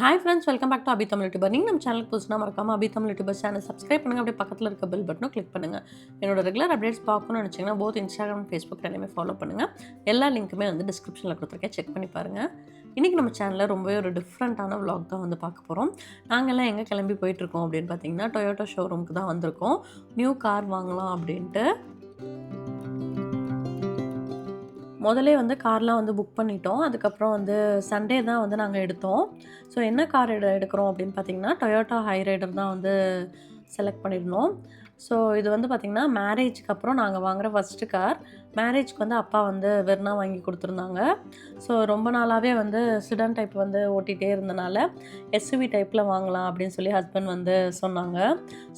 Hi friends welcome back to Abi Tamil YouTuber நீங்கள் நம்ம சேனலுக்கு புதுசுனா மறக்காமல் Abi Tamil YouTuber channel subscribe பண்ணுங்கள் அப்படியே பக்கத்தில் இருக்க பெல் பட்டனும் கிளிக் பண்ணுங்கள் என்னோட ரெகுலர் அப்டேட்ஸ் பார்க்கணும்னு நினச்சிங்கன்னா போத் இன்ஸ்டாகிராம் ஃபேஸ்புக் ரெண்டுமே ஃபாலோ பண்ணுங்கள் எல்லா லிங்க்குமே வந்து டிஸ்கிரிப்ஷனில் கொடுத்துருக்கேன். செக் பண்ணி பாருங்கள் இன்றைக்கி நம்ம சேனலில் ரொம்பவே ஒரு டிஃப்ரெண்ட்டான vlog தான் வந்து பார்க்க போகிறோம் நாங்கள்லாம் எங்கே கிளம்பி போயிட்டுருக்கோம் அப்படின்னு பார்த்தீங்கன்னா டொயோட்டோ ஷோரூமுக்கு தான் வந்திருக்கோம். நியூ கார் வாங்கலாம் அப்படின்ட்டு. முதல்லே வந்து கார்லாம் வந்து புக் பண்ணிட்டோம். அதுக்கப்புறம் வந்து சண்டே தான் வந்து நாங்கள் எடுத்தோம். ஸோ என்ன கார் எடு எடுக்கிறோம் அப்படின்னு பார்த்தீங்கன்னா டொயோட்டா ஹைரைடர் தான் வந்து செலக்ட் பண்ணியிருந்தோம் ஸோ இது வந்து பார்த்திங்கன்னா மேரேஜ்க்கு அப்புறம் நாங்கள் வாங்குகிற ஃபஸ்ட்டு கார் மேரேஜ்க்கு வந்து அப்பா வந்து வெர்னா வாங்கி கொடுத்துருந்தாங்க. ஸோ ரொம்ப நாளாகவே வந்து சிடன் டைப் வந்து ஓட்டிகிட்டே இருந்தனால எஸ்யூவி டைப்பில் வாங்கலாம் அப்படின்னு சொல்லி ஹஸ்பண்ட் வந்து சொன்னாங்க.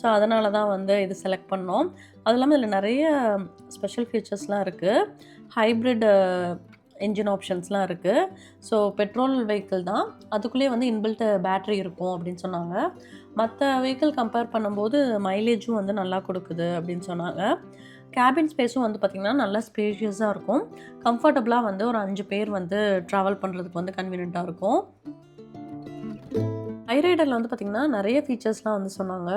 ஸோ அதனால தான் வந்து இது செலக்ட் பண்ணோம். அது இல்லாமல் இதில் நிறைய ஸ்பெஷல் ஃபீச்சர்ஸ்லாம் இருக்குது ஹைப்ரிட் இன்ஜின் ஆப்ஷன்ஸ்லாம் இருக்குது ஸோ பெட்ரோல் வெஹிக்கிள் தான். அதுக்குள்ளேயே வந்து இன்பில்ட் பேட்ரி இருக்கும் அப்படின்னு சொன்னாங்க. மற்ற வெஹிக்கிள் கம்பேர் பண்ணும்போது மைலேஜும் வந்து நல்லா கொடுக்குது அப்படின்னு சொன்னாங்க. கேபின் ஸ்பேஸும் வந்து பார்த்திங்கன்னா நல்லா ஸ்பேஷியஸாக இருக்கும். கம்ஃபர்டபுளாக வந்து ஒரு அஞ்சு பேர் வந்து ட்ராவல் பண்ணுறதுக்கு வந்து கன்வீனியண்ட்டாக இருக்கும். ஐரைடரில் வந்து பார்த்திங்கன்னா நிறைய ஃபீச்சர்ஸ்லாம் வந்து சொன்னாங்க.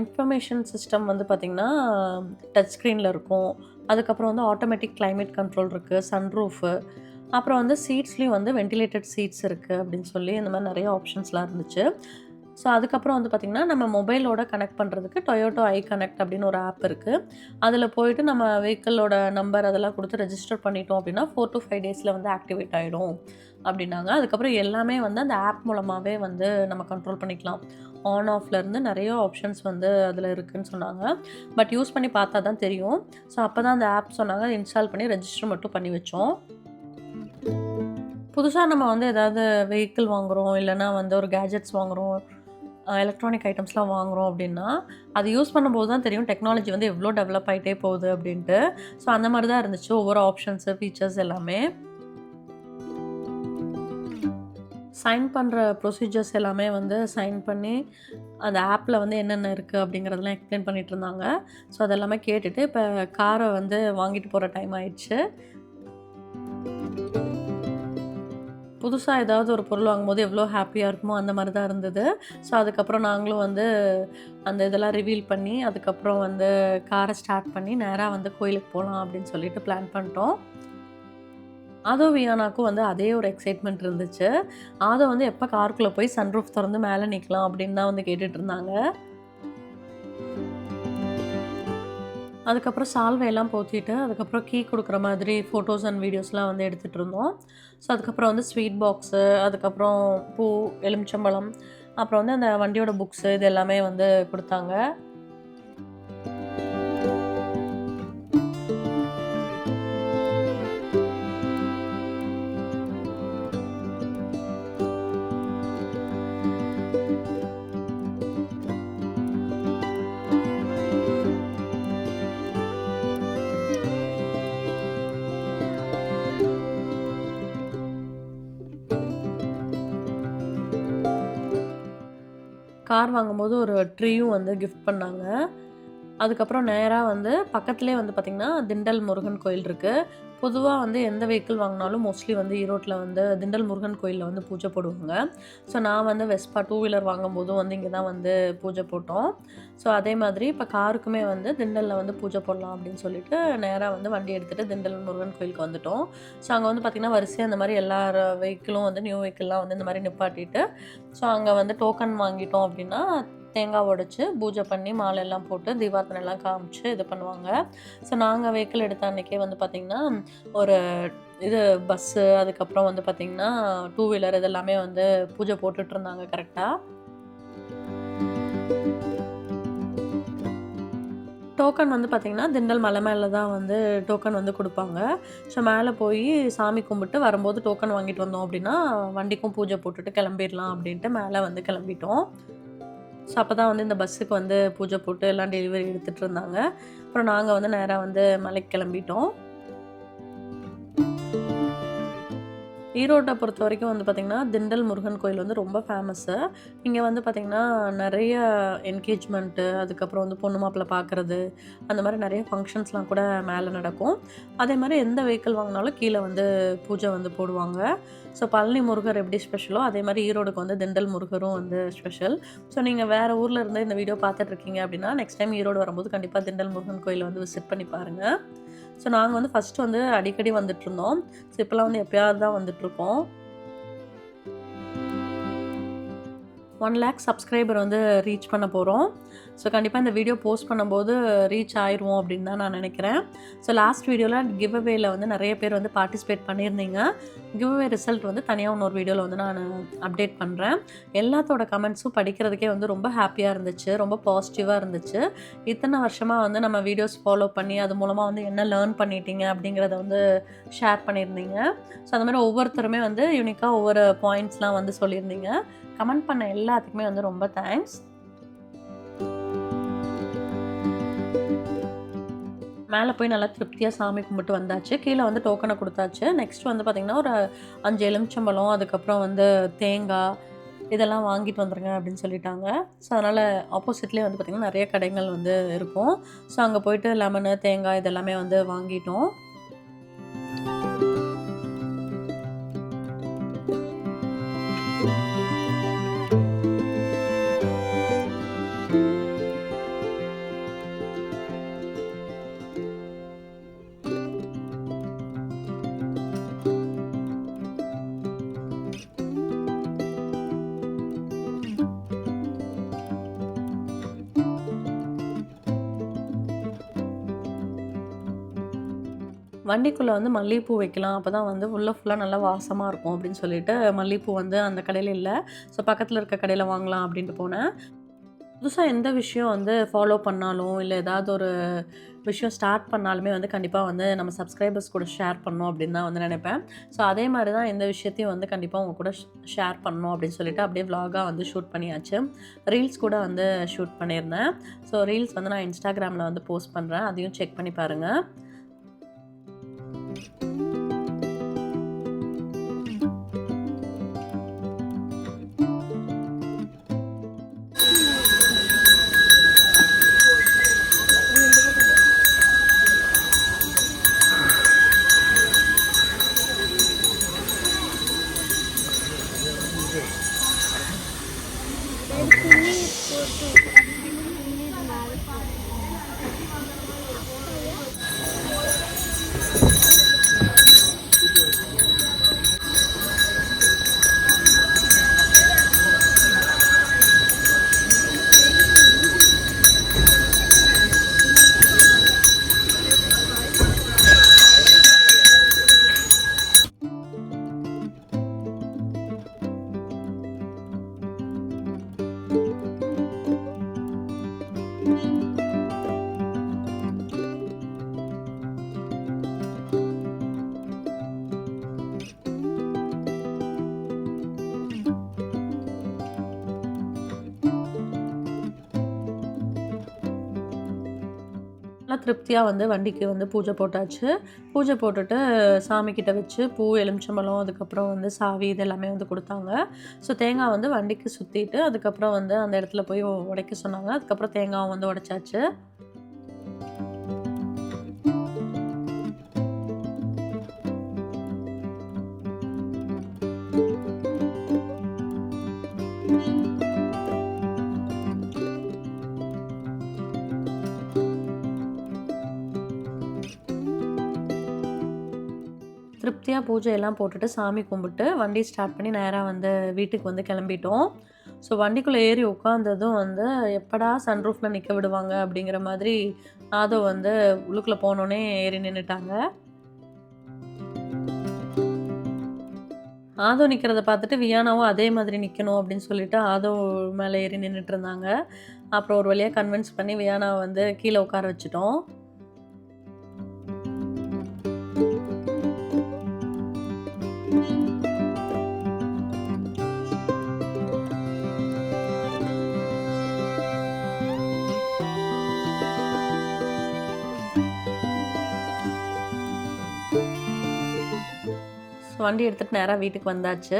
இன்ஃபர்மேஷன் சிஸ்டம் வந்து பார்த்திங்கன்னா டச் ஸ்க்ரீனில் இருக்கும். அதுக்கப்புறம் வந்து ஆட்டோமேட்டிக் கிளைமேட் கண்ட்ரோல் இருக்குது சன்ரூஃபு அப்புறம் வந்து சீட்ஸ்லேயும் வந்து வென்டிலேட்டட் சீட்ஸ் இருக்குது அப்படின்னு சொல்லி இந்த மாதிரி நிறைய ஆப்ஷன்ஸ்லாம் இருந்துச்சு. ஸோ அதுக்கப்புறம் வந்து பார்த்திங்கன்னா நம்ம மொபைலோட கனெக்ட் பண்ணுறதுக்கு டொயோட்டோ ஐ கனெக்ட் அப்படின்னு ஒரு ஆப் இருக்குது அதில் போயிட்டு நம்ம வெஹிக்கிளோட நம்பர் அதெல்லாம் கொடுத்து ரெஜிஸ்டர் பண்ணிட்டோம் அப்படின்னா ஃபோர் டு ஃபைவ் டேஸில் வந்து ஆக்டிவேட் ஆகிடும் அப்படின்னாங்க. அதுக்கப்புறம் எல்லாமே வந்து அந்த ஆப் மூலமாகவே வந்து நம்ம கண்ட்ரோல் பண்ணிக்கலாம். ஆன் ஆஃப்லேருந்து நிறைய ஆப்ஷன்ஸ் வந்து அதில் இருக்குதுன்னு சொன்னாங்க. பட் யூஸ் பண்ணி பார்த்தா தான் தெரியும். ஸோ அப்போ தான் அந்த ஆப் சொன்னாங்க. இன்ஸ்டால் பண்ணி ரெஜிஸ்டர் மட்டும் பண்ணி வச்சோம். புதுசாக நம்ம வந்து ஏதாவது வெஹிக்கிள் வாங்குகிறோம் இல்லைன்னா வந்து ஒரு கேஜெட்ஸ் வாங்குகிறோம் எலக்ட்ரானிக் ஐட்டம்ஸ்லாம் வாங்குகிறோம் அப்படின்னா அது யூஸ் பண்ணும்போது தான் தெரியும் டெக்னாலஜி வந்து எவ்வளோ டெவலப் ஆகிட்டே போகுது அப்படின்ட்டு. ஸோ அந்த மாதிரி தான் இருந்துச்சு. ஒவ்வொரு ஆப்ஷன்ஸு ஃபீச்சர்ஸ் எல்லாமே. சைன் பண்ணுற ப்ரொசீஜர்ஸ் எல்லாமே வந்து சைன் பண்ணி அந்த ஆப்பில் வந்து என்னென்ன இருக்குது அப்படிங்கிறதெல்லாம் எக்ஸ்பிளைன் பண்ணிகிட்டு இருந்தாங்க. ஸோ அதெல்லாமே கேட்டுட்டு இப்போ காரை வந்து வாங்கிட்டு போகிற டைம் ஆயிடுச்சு. புதுசாக ஏதாவது ஒரு பொருள் வாங்கும்போது எவ்வளோ ஹாப்பியாக இருக்குமோ அந்த மாதிரி தான் இருந்தது. ஸோ அதுக்கப்புறம் நாங்களும் வந்து அந்த இதெல்லாம் ரிவீல் பண்ணி அதுக்கப்புறம் வந்து காரை ஸ்டார்ட் பண்ணி நேராக வந்து கோயிலுக்கு போகலாம் அப்படின்னு சொல்லிட்டு பிளான் பண்ணிட்டோம். ஆதோ வியானாக்கும் வந்து அதே ஒரு எக்ஸைட்மெண்ட் இருந்துச்சு. ஆதோ வந்து எப்போ காருக்குள்ளே போய் சன்ரூஃப் திறந்து மேலே நிற்கலாம் அப்படின்னு தான் வந்து கேட்டுட்டு இருந்தாங்க. அதுக்கப்புறம் சால்வையெல்லாம் போத்திட்டு அதுக்கப்புறம் கீ கொடுக்குற மாதிரி ஃபோட்டோஸ் அண்ட் வீடியோஸ்லாம் வந்து எடுத்துகிட்டு இருந்தோம். ஸோ அதுக்கப்புறம் வந்து ஸ்வீட் பாக்ஸு அதுக்கப்புறம் பூ எலுமிச்சம்பழம் அப்புறம் வந்து அந்த வண்டியோட புக்ஸு இது எல்லாமே வந்து கொடுத்தாங்க. கார் வாங்கும்போது ஒரு ட்ரீயும் வந்து கிஃப்ட் பண்ணாங்க. அதுக்கப்புறம் நேராக வந்து பக்கத்துலேயே வந்து பார்த்திங்கன்னா திண்டல் முருகன் கோயில் இருக்குது பொதுவாக வந்து எந்த வெஹிக்கிள் வாங்கினாலும் மோஸ்ட்லி வந்து ஈரோட்டில் வந்து திண்டல் முருகன் கோயிலில் வந்து பூஜை போடுவாங்க. ஸோ நான் வந்து வெஸ்பா டூ வீலர் வாங்கும்போதும் வந்து இங்கே தான் வந்து பூஜை போட்டோம். ஸோ அதே மாதிரி இப்போ காருக்குமே வந்து திண்டலில் வந்து பூஜை போடலாம் அப்படின்னு சொல்லிட்டு நேராக வந்து வண்டி எடுத்துகிட்டு திண்டல் முருகன் கோயிலுக்கு வந்துட்டோம். ஸோ அங்கே வந்து பார்த்திங்கன்னா வரிசையாக அந்த மாதிரி எல்லா வெஹிக்கிளும் வந்து நியூ வெஹிக்கிள்லாம் வந்து இந்த மாதிரி நிப்பாட்டிட்டு ஸோ அங்கே வந்து டோக்கன் வாங்கிட்டோம் அப்படின்னா தேங்காய் உடைச்சி பூஜை பண்ணி மாலையெல்லாம் போட்டு தீபார்த்தனை எல்லாம் காமிச்சு இது பண்ணுவாங்க. ஸோ நாங்கள் வெஹிக்கிள் எடுத்த அன்றைக்கே வந்து பார்த்திங்கன்னா ஒரு இது பஸ்ஸு அதுக்கப்புறம் வந்து பார்த்திங்கன்னா டூ வீலர் இதெல்லாமே வந்து பூஜை போட்டுட்டு இருந்தாங்க கரெக்டாக டோக்கன் வந்து பார்த்திங்கன்னா திண்டல் மலை மேலே தான் வந்து டோக்கன் வந்து கொடுப்பாங்க. ஸோ மேலே போய் சாமி கும்பிட்டு வரும்போது டோக்கன் வாங்கிட்டு வந்தோம் அப்படின்னா வண்டிக்கும் பூஜை போட்டுட்டு கிளம்பிடலாம் அப்படின்ட்டு மேலே வந்து கிளம்பிட்டோம். ஸோ அப்போ தான் வந்து இந்த பஸ்ஸுக்கு வந்து பூஜை போட்டு எல்லாம் டெலிவரி எடுத்துகிட்டு இருந்தாங்க. அப்புறம் நாங்கள் வந்து நேராக வந்து மலைக்கு கிளம்பிட்டோம். ஈரோட்டை பொறுத்த வரைக்கும் வந்து பார்த்திங்கன்னா திண்டல் முருகன் கோயில் வந்து ரொம்ப ஃபேமஸ்ஸு இங்கே வந்து பார்த்திங்கன்னா நிறைய என்கேஜ்மெண்ட்டு அதுக்கப்புறம் வந்து பொண்ணு மாப்பிள்ளை பார்க்குறது அந்த மாதிரி நிறைய ஃபங்க்ஷன்ஸ்லாம் கூட மேலே நடக்கும். அதே மாதிரி எந்த வெஹிக்கிள் வாங்கினாலும் கீழே வந்து பூஜை வந்து போடுவாங்க. ஸோ பழனி முருகர் எப்படி ஸ்பெஷலோ அதே மாதிரி ஈரோடுக்கு வந்து திண்டல் முருகரும் வந்து ஸ்பெஷல் ஸோ நீங்கள் வேறு ஊரில் இருந்து இந்த வீடியோ பார்த்துட்டு இருக்கீங்க அப்படின்னா நெக்ஸ்ட் டைம் ஈரோடு வரும்போது கண்டிப்பாக திண்டல் முருகன் கோயிலை வந்து விசிட் பண்ணி பாருங்கள் ஸோ நாங்கள் வந்து ஃபஸ்ட்டு வந்து அடிக்கடி வந்துட்டு இருந்தோம் ஸோ இப்போலாம் வந்து எப்பயாவது தான் வந்துட்டுருக்கோம். ஒன் லேக் சப்ஸ்கிரைபர் வந்து ரீச் பண்ண போகிறோம் ஸோ கண்டிப்பாக இந்த வீடியோ போஸ்ட் பண்ணும்போது ரீச் ஆயிடுவோம் அப்படின்னு தான் நான் நினைக்கிறேன். ஸோ லாஸ்ட் வீடியோவில் கிவ் அவேல வந்து நிறைய பேர் வந்து பார்ட்டிசிபேட் பண்ணியிருந்தீங்க. கிவ் அவே ரிசல்ட் வந்து தனியாக இன்னொரு வீடியோவில் வந்து நான் அப்டேட் பண்ணுறேன் எல்லாத்தோட கமெண்ட்ஸும் படிக்கிறதுக்கே வந்து ரொம்ப ஹாப்பியாக இருந்துச்சு. ரொம்ப பாசிட்டிவாக இருந்துச்சு. இத்தனை வருஷமாக வந்து நம்ம வீடியோஸ் ஃபாலோ பண்ணி அது மூலமாக வந்து என்ன லேர்ன் பண்ணிட்டீங்க அப்படிங்கிறத வந்து ஷேர் பண்ணியிருந்தீங்க. ஸோ அந்த மாதிரி ஒவ்வொருத்தருமே வந்து யூனிக்காக ஒவ்வொரு பாயிண்ட்ஸ்லாம் வந்து சொல்லியிருந்தீங்க. கமெண்ட் பண்ண எல்லாத்துக்குமே வந்து ரொம்ப தேங்க்ஸ் மேலே போய் நல்லா திருப்தியாக சாமி கும்பிட்டு வந்தாச்சு. கீழே வந்து டோக்கனை கொடுத்தாச்சு. நெக்ஸ்ட் வந்து பார்த்திங்கன்னா ஒரு அஞ்சு எலுமிச்சம்பழம் அதுக்கப்புறம் வந்து தேங்காய் இதெல்லாம் வாங்கிட்டு வந்துருங்க அப்படின்னு சொல்லிட்டாங்க. ஸோ அதனால் ஆப்போசிட்லேயே வந்து பார்த்திங்கன்னா நிறைய கடைகள் வந்து இருக்கும். ஸோ அங்கே போயிட்டு லெமனு தேங்காய் இதெல்லாமே வந்து வாங்கிட்டோம். வண்டிக்குள்ளே வந்து மல்லிகைப்பூ வைக்கலாம். அப்போ தான் வந்து உள்ளே ஃபுல்லாக நல்லா வாசமாக இருக்கும் அப்படின்னு சொல்லிட்டு மல்லிகைப்பூ வந்து அந்த கடையில் இல்லை. ஸோ பக்கத்தில் இருக்க கடையில் வாங்கலாம் அப்படின்ட்டு போனேன். புதுசாக எந்த விஷயம் வந்து ஃபாலோ பண்ணாலும் இல்லை ஏதாவது ஒரு விஷயம் ஸ்டார்ட் பண்ணாலுமே வந்து கண்டிப்பாக வந்து நம்ம சப்ஸ்கிரைபர்ஸ் கூட ஷேர் பண்ணணும் அப்படின்னு தான் வந்து நினைப்பேன். ஸோ அதே மாதிரி தான் எந்த விஷயத்தையும் வந்து கண்டிப்பாக உங்கள் கூட ஷேர் பண்ணணும் அப்படின்னு சொல்லிட்டு அப்படியே விலாகாக வந்து ஷூட் பண்ணியாச்சு. ரீல்ஸ் கூட வந்து ஷூட் பண்ணியிருந்தேன். ஸோ ரீல்ஸ் வந்து நான் இன்ஸ்டாகிராமில் வந்து போஸ்ட் பண்ணுறேன் அதையும் செக் பண்ணி பாருங்கள் Thank you. திருப்தியாக வந்து வண்டிக்கு வந்து பூஜை போட்டாச்சு. பூஜை போட்டுட்டு சாமிக்கிட்ட வச்சு பூ எலுமிச்சம்பழம் அதுக்கப்புறம் வந்து சாவி இது எல்லாமே வந்து கொடுத்தாங்க. ஸோ தேங்காய் வந்து வண்டிக்கு சுற்றிட்டு அதுக்கப்புறம் வந்து அந்த இடத்துல போய் உடைக்க சொன்னாங்க. அதுக்கப்புறம் தேங்காவை வந்து உடைச்சாச்சு. திருப்தியாக பூஜையெல்லாம் போட்டுட்டு சாமி கும்பிட்டு வண்டி ஸ்டார்ட் பண்ணி நேராக வந்து வீட்டுக்கு வந்து கிளம்பிட்டோம். ஸோ வண்டிக்குள்ளே ஏறி உட்காந்ததும் வந்து எப்படா சன்ரூஃபில் நிற்க விடுவாங்க அப்படிங்கிற மாதிரி ஆதவ் வந்து உள்ளுக்குள்ளே போனோடனே ஏறி நின்றுட்டாங்க ஆதோ நிற்கிறத பார்த்துட்டு வியானாவும் அதே மாதிரி நிற்கணும் அப்படின்னு சொல்லிட்டு ஆதோ மேலே ஏறி நின்றுட்டு இருந்தாங்க. அப்புறம் ஒரு வழியாக கன்வின்ஸ் பண்ணி வியானாவை வந்து கீழே உட்கார வச்சுட்டோம். ஸோ வண்டி எடுத்துகிட்டு நேராக வீட்டுக்கு வந்தாச்சு.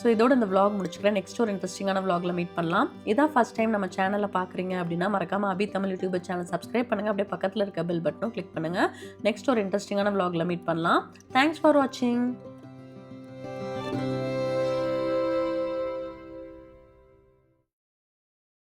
ஸோ இதோட இந்த விளாக் முடிச்சுக்கிறேன். நெக்ஸ்ட் ஒரு இன்ட்ரெஸ்டிங்கான விளாகில் மீட் பண்ணலாம். இதான் ஃபஸ்ட் டைம் நம்ம சேனலில் பார்க்குறீங்க அப்படின்னா மறக்காமல் Abi Tamil YouTube channel subscribe பண்ணுங்கள் அப்படியே பக்கத்தில் இருக்க பெல் பட்டனும் கிளிக் பண்ணுங்கள் நெக்ஸ்ட் ஒரு இன்ட்ரெஸ்டிங்கான விளாகில் மீட் பண்ணலாம். தேங்க்ஸ் ஃபார் வாட்சிங்